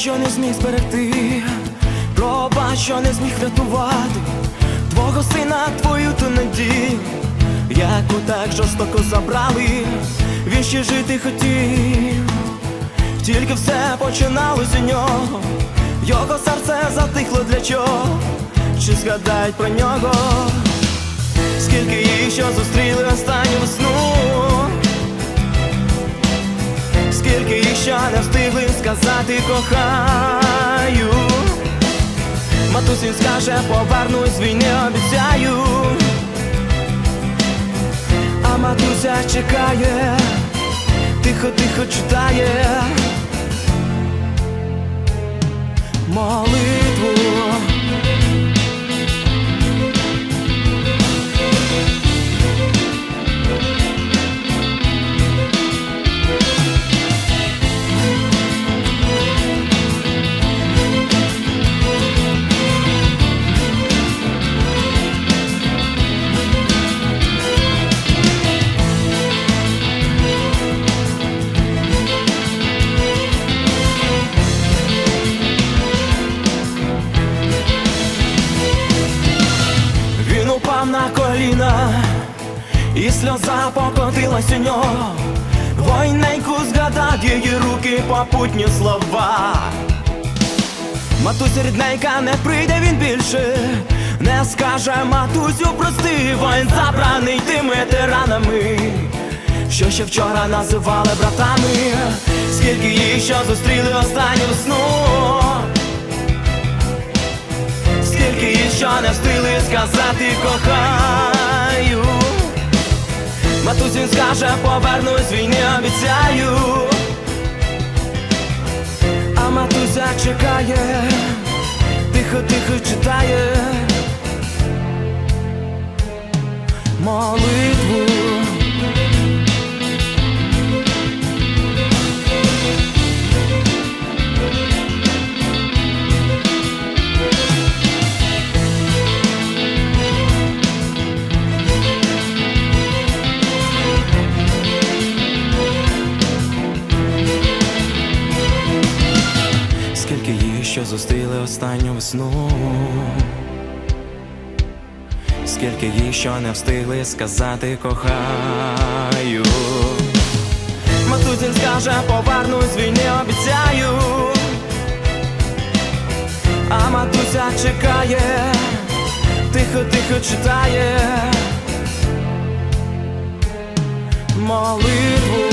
що не зміг зберегти, пробач, що не зміг врятувати. Твого сина, твою ту надію, яку так жорстоко забрали, він ще жити хотів, тільки все починалося з нього, його серце затихло для чого, чи згадають про нього, скільки їх що зустріли останню сказати кохаю. Матусі скаже, повернусь з війни, обіцяю А матуся чекає, тихо-тихо читає Він на коліна, і сльоза покотилась у нього. Войненьку згадав її руки, попутні слова. Матуся рідненька не прийде він більше, не скаже матусю, прости, воїн забраний тими тиранами, що ще вчора називали братами, скільки їх що зустріли останню весну. Не встигли сказати кохаю Матусін скаже, повернусь війни, обіцяю А матуся чекає, тихо-тихо читає. Молитву що зустріли останню весну, скільки їх що не встигли сказати кохаю. Матусін скаже, повернусь війни, обіцяю. А матуся чекає, тихо-тихо читає молитву.